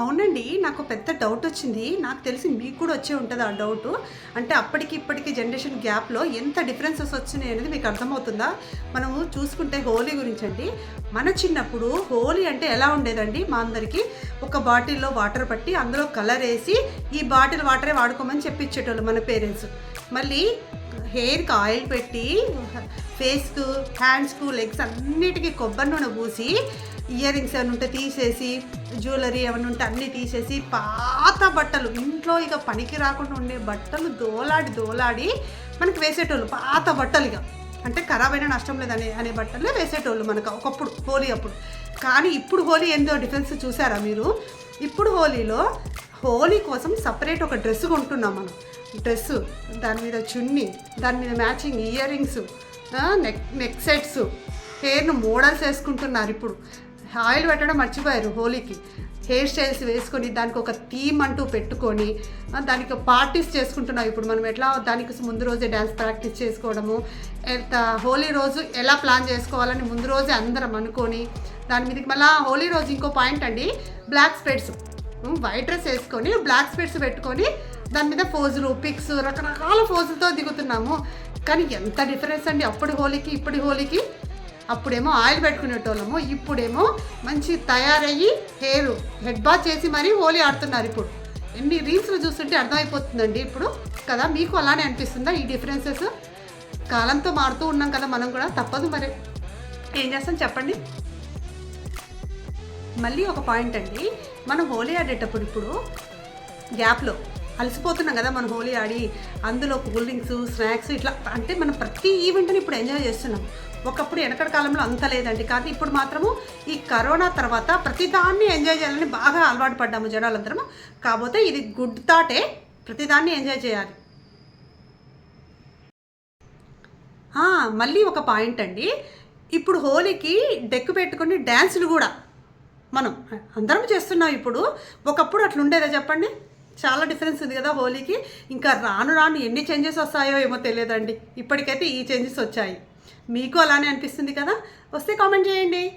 అవునండి నాకు పెద్ద డౌట్ వచ్చింది. నాకు తెలిసి మీకు కూడా వచ్చే ఉంటుంది ఆ డౌట్ అంటే అప్పటికి ఇప్పటికి జనరేషన్ గ్యాప్లో ఎంత డిఫరెన్సెస్ వచ్చినాయి అనేది మీకు అర్థమవుతుందా? మనము చూసుకుంటే హోలీ గురించి అండి మన చిన్నప్పుడు హోలీ అంటే ఎలా ఉండేదండి? మా అందరికీ ఒక బాటిల్లో వాటర్ పట్టి అందులో కలర్ వేసి ఈ బాటిల్ వాటరే వాడుకోమని చెప్పించేటోళ్ళు మన పేరెంట్స్ మళ్ళీ హెయిర్కి ఆయిల్ పెట్టి ఫేస్కు హ్యాండ్స్కు లెగ్స్ అన్నిటికీ కొబ్బరి నూనె పూసి ఇయర్ రింగ్స్ ఏమైనా ఉంటే తీసేసి జ్యువెలరీ ఏమైనా ఉంటే అన్నీ తీసేసి పాత బట్టలు ఇంట్లో ఇక పనికి రాకుండా ఉండే బట్టలు దోలాడి దోలాడి మనకి వేసేటోళ్ళు పాత బట్టలు ఇక. అంటే ఖరాబ్ అయినా నష్టం లేదనే అనే బట్టలే వేసేటోళ్ళు మనకు ఒకప్పుడు హోలీ అప్పుడు. కానీ ఇప్పుడు హోలీ ఏందో డిఫరెన్స్ చూసారా మీరు? ఇప్పుడు హోలీలో హోలీ కోసం సపరేట్ ఒక డ్రెస్ కొంటున్నాం మనం. డ్రెస్సు దాని మీద చున్నీ దాని మీద matching earrings neck neck sets హెయిర్ను models వేసుకుంటున్నారు ఇప్పుడు. ఆయిల్ పెట్టడం మర్చిపోయారు హోలీకి. హెయిర్ స్టైల్స్ వేసుకొని దానికి ఒక థీమ్ అంటూ పెట్టుకొని దానికి పార్టీస్ చేసుకుంటున్నాం ఇప్పుడు మనం. ఎట్లా? దానికి ముందు రోజే డ్యాన్స్ ప్రాక్టీస్ చేసుకోవడము. ఎంత హోలీ రోజు ఎలా ప్లాన్ చేసుకోవాలని ముందు రోజే అందరం అనుకొని దాని మీదకి మళ్ళీ హోలీ రోజు ఇంకో పాయింట్ అండి బ్లాక్ స్పెడ్స్ వైట్ డ్రెస్ వేసుకొని బ్లాక్ స్పెడ్స్ పెట్టుకొని దాని మీద ఫోజులు పిక్స్ రకరకాల ఫోజులతో దిగుతున్నాము. కానీ ఎంత డిఫరెన్స్ అండి? అప్పుడు హోలీకి ఇప్పటి హోలీకి. అప్పుడేమో ఆయిల్ పెట్టుకునేటోళ్ళము. ఇప్పుడేమో మంచి తయారయ్యి హెయిర్ హెడ్ బాత్ చేసి మరీ హోలీ ఆడుతున్నారు ఇప్పుడు. ఎన్ని రీల్స్లు చూస్తుంటే అర్థమైపోతుందండి ఇప్పుడు. కదా మీకు అలానే అనిపిస్తుందా ఈ డిఫరెన్సెస్? కాలంతో మారుతూ ఉన్నాం కదా మనం కూడా. తప్పదు మరి. ఏం చేస్తాం చెప్పండి? మళ్ళీ ఒక పాయింట్ అండి. మనం హోలీ ఆడేటప్పుడు ఇప్పుడు గ్యాప్లో అలసిపోతున్నాం కదా మనం హోలీ ఆడి. అందులో కూల్ డ్రింక్స్ స్నాక్స్ ఇట్లా అంటే మనం ప్రతి ఈవెంట్ని ఇప్పుడు ఎంజాయ్ చేస్తున్నాం. ఒకప్పుడు వెనకటి కాలంలో అంత లేదండి. కానీ ఇప్పుడు మాత్రము ఈ కరోనా తర్వాత ప్రతిదాన్ని ఎంజాయ్ చేయాలని బాగా అలవాటు పడ్డాము జనాలందరము. కాకపోతే ఇది గుడ్ థాటే. ప్రతిదాన్ని ఎంజాయ్ చేయాలి. మళ్ళీ ఒక పాయింట్ అండి. ఇప్పుడు హోలీకి డెక్కు పెట్టుకుని డ్యాన్సులు కూడా మనం అందరం చేస్తున్నాం ఇప్పుడు. ఒకప్పుడు అట్లా ఉండేదా చెప్పండి? చాలా డిఫరెన్స్ ఉంది కదా హోలీకి. ఇంకా రాను రాను ఎన్ని చేంజెస్ వస్తాయో ఏమో తెలియదండి. ఇప్పటికైతే ఈ చేంజెస్ వచ్చాయి. మీకు అలానే అనిపిస్తుంది కదా? వస్తే కామెంట్ చేయండి.